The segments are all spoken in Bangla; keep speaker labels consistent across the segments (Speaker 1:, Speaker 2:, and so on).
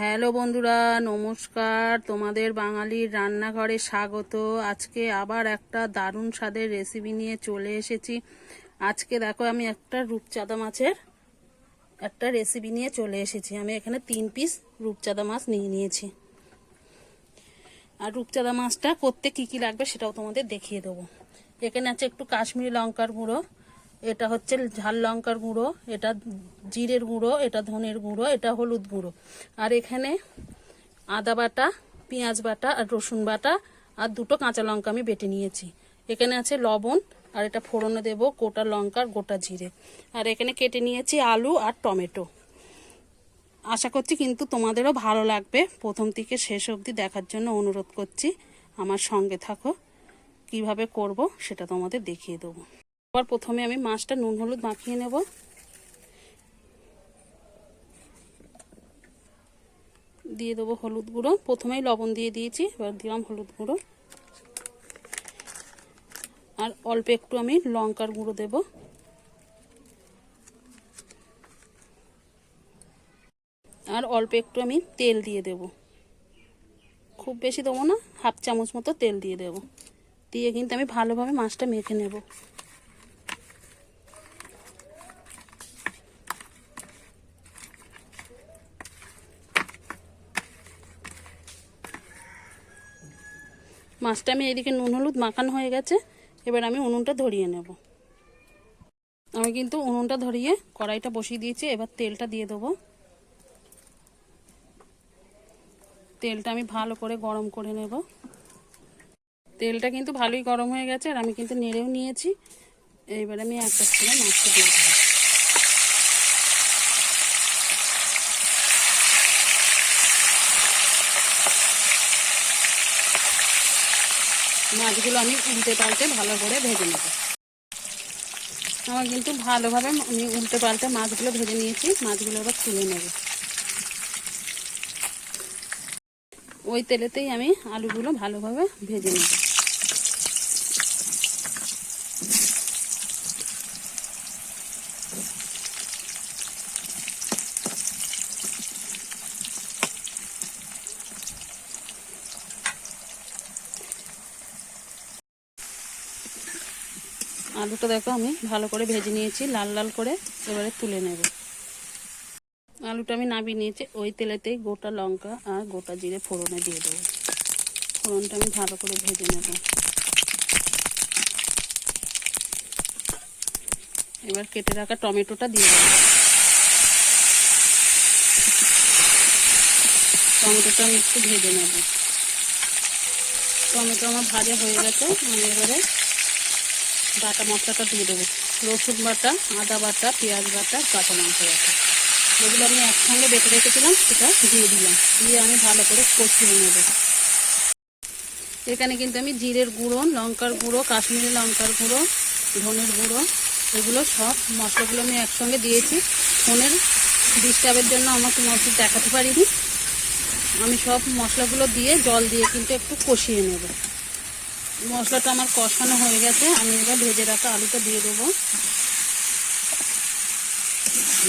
Speaker 1: হ্যালো বন্ধুরা, নমস্কার। তোমাদের বাঙালির রান্নাঘরে স্বাগত। আজকে আবার একটা দারুণ স্বাদের রেসিপি নিয়ে চলে এসেছি। আজকে দেখো আমি একটা রূপচাঁদা মাছের একটা রেসিপি নিয়ে চলে এসেছি। আমি এখানে তিন পিস রূপচাঁদা মাছ নিয়ে নিয়েছি। আর রূপচাঁদা মাছটা করতে কি কি লাগবে সেটাও তোমাদের দেখিয়ে দেবো। এখানে আছে একটু কাশ্মীরি লঙ্কার গুঁড়ো এটা হচ্ছে ঝাল লঙ্কার গুঁড়ো, এটা জিরের গুঁড়ো, এটা ধনের গুঁড়ো, এটা হলুদ গুঁড়ো। আর এখানে আদা বাটা, পেঁয়াজ বাটা আর রসুন বাটা আর দুটো কাঁচা লঙ্কা আমি বেটে নিয়েছি। এখানে আছে লবণ আর এটা ফোড়নে দেবো গোটা লঙ্কার গোটা জিরে। আর এখানে কেটে নিয়েছি আলু আর টমেটো। আশা করছি কিন্তু তোমাদেরও ভালো লাগবে। প্রথম থেকে শেষ অবধি দেখার জন্য অনুরোধ করছি। আমার সঙ্গে থাকো। কীভাবে করব সেটা তোমাদের দেখিয়ে দেবো। আবার প্রথমে আমি মাছটা নুন হলুদ মাখিয়ে নেব। দিয়ে দেবো হলুদ গুঁড়ো। প্রথমেই লবণ দিয়ে দিয়েছি, এবার দিলাম হলুদ গুঁড়ো। আর অল্প একটু আমি লঙ্কার গুঁড়ো দেব। আর অল্প একটু আমি তেল দিয়ে দেব। খুব বেশি দেবো না, হাফ চামচ মতো তেল দিয়ে দেব। দিয়ে কিন্তু আমি ভালোভাবে মাছটা মেখে নেব। মাছটা আমি এদিকে নুন, হলুদ মাখানো হয়ে গেছে। এবার আমি উনুনটা ধরিয়ে নেব। আমি কিন্তু উনুনটা ধরিয়ে কড়াইটা বসিয়ে দিয়েছি, এবার তেলটা দিয়ে দেবো। তেলটা আমি ভালো করে গরম করে নেব। তেলটা কিন্তু ভালোই গরম হয়ে গেছে, আর আমি কিন্তু নেড়েও নিয়েছি। এইবার আমি একটা করে মাছটা দিয়ে দেবো। মাছগুলো আমি উল্টে পাল্টে ভালো করে ভেজে নেব। আমার কিন্তু ভালোভাবে আমি উল্টে পাল্টে মাছগুলো ভেজে নিয়েছি, মাছগুলো এবার তুলে নেব। ওই তেলেতেই আমি আলুগুলো ভালোভাবে ভেজে নেব। আলুটা দেখো আমি ভালো করে ভেজে নিয়েছি, লাল লাল করে এবারে তুলে নেব। আলুটা আমি নামিয়ে নিয়েছি, ওই তেলেতেই গোটা লঙ্কা আর গোটা জিরে ফোড়নে দিয়ে দেবো। ফোড়নটা আমি ভালো করে ভেজে নেব। এবার কেটে রাখা টমেটোটা দিয়ে দেবো। টমেটোটা আমি একটু ভেজে নেব। টমেটো আমার ভাজা হয়ে গেছে, আমি এবারে বাটা মশলাটা দিয়ে দেবো। রসুন বাটা, আদা বাটা, পেঁয়াজ বাটা, কাঁচা লঙ্কা বাটা। যেগুলো আমি একসঙ্গে বেটে রেখেছিলাম, সেটা দিয়ে দিলাম। দিয়ে আমি ভালো করে কষিয়ে নেব। এখানে কিন্তু আমি জিরের গুঁড়ো, লঙ্কার গুঁড়ো, কাশ্মীরি লঙ্কার গুঁড়ো, ধনের গুঁড়ো, এগুলো সব মশলাগুলো আমি একসঙ্গে দিয়েছি। ফোনের ডিস্টার্বের জন্য আমাকে মশলা দেখাতে পারিনি। আমি সব মশলাগুলো দিয়ে জল দিয়ে কিন্তু একটু কষিয়ে নেব। মশলাটা আমার কষানো হয়ে গেছে। আমি এবার ভেজে রাখা আলুটা দিয়ে দেবো।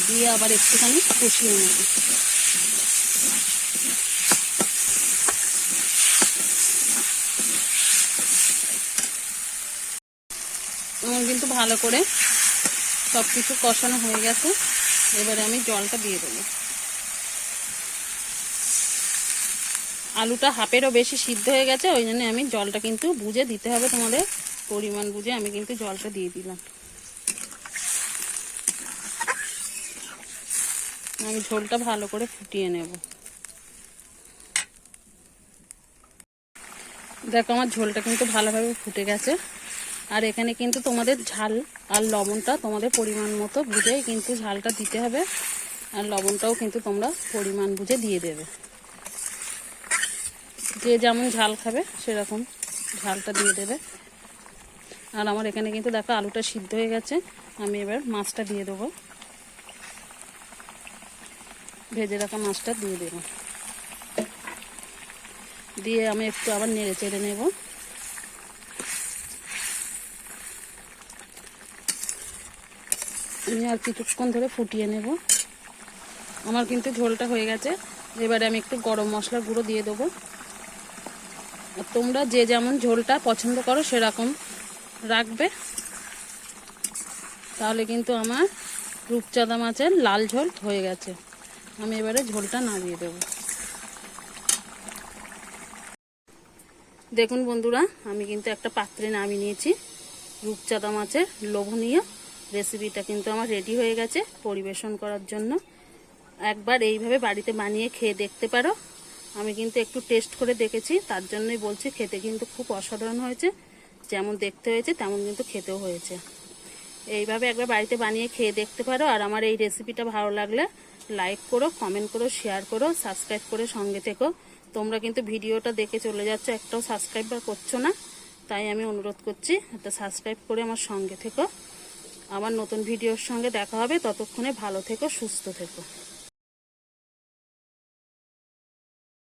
Speaker 1: দিয়ে আবার একটুখানি কষিয়ে নেব। আমার কিন্তু ভালো করে সব কিছু কষানো হয়ে গেছে। এবারে আমি জলটা দিয়ে দেবো। আলুটা হাফেরও বেশি সিদ্ধ হয়ে গেছে, ওই জন্য আমি জলটা কিন্তু বুঝে দিতে হবে তোমাদের পরিমাণ বুঝে, আমি কিন্তু জলটা দিয়ে দিলাম। আমি ঝোলটা ভালো করে ফুটিয়ে নেব। দেখো আমার ঝোলটা কিন্তু ভালোভাবে ফুটে গেছে। আর এখানে কিন্তু তোমাদের ঝাল আর লবণটা তোমাদের পরিমাণ মতো বুঝেই কিন্তু ঝালটা দিতে হবে। আর লবণটাও কিন্তু তোমরা পরিমাণ বুঝে দিয়ে দেবে। যে যেমন ঝাল খাবে, সেরকম ঝালটা দিয়ে দেবে। আর আমার এখানে কিন্তু দেখো আলুটা সিদ্ধ হয়ে গেছে, আমি এবার মাছটা দিয়ে দেবো। ভেজে রাখা মাছটা দিয়ে দেবো। দিয়ে আমি একটু আবার নেড়ে চেড়ে নেব। আমি আর কিছুক্ষণ ধরে ফুটিয়ে নেব। আমার কিন্তু ঝোলটা হয়ে গেছে, এবারে আমি একটু গরম মশলা গুঁড়ো দিয়ে দেবো। আর তোমরা যে যেমন ঝোলটা পছন্দ করো সেরকম রাখবে। তাহলে কিন্তু আমার রূপচাঁদা মাছের লাল ঝোল হয়ে গেছে। আমি এবারে ঝোলটা নামিয়ে দেবো। দেখুন বন্ধুরা, আমি কিন্তু একটা পাত্রে নামিয়ে নিয়েছি রূপচাঁদা মাছের লোভনীয় রেসিপিটা কিন্তু আমার রেডি হয়ে গেছে পরিবেশন করার জন্য। একবার এইভাবে বাড়িতে বানিয়ে খেয়ে দেখতে পারো। আমি কিন্তু একটু টেস্ট করে দেখেছি, তার জন্যই বলছি খেতে কিন্তু খুব অসাধারণ হয়েছে। যেমন দেখতে হয়েছে, তেমন কিন্তু খেতেও হয়েছে। এইভাবে একবার বাড়িতে বানিয়ে খেয়ে দেখতে পারো, আর আমার এই রেসিপিটা ভালো লাগলে লাইক করো কমেন্ট করো শেয়ার করো সাবস্ক্রাইব করে সঙ্গে থেকো। তোমরা কিন্তু ভিডিওটা দেখে চলে যাচ্ছ, একটাও সাবস্ক্রাইব করছ না, তাই আমি অনুরোধ করছি, একটা সাবস্ক্রাইব করে আমার সঙ্গে থেকো। আবার নতুন ভিডিওর সঙ্গে দেখা হবে, ততক্ষণে ভালো থেকো, সুস্থ থেকো।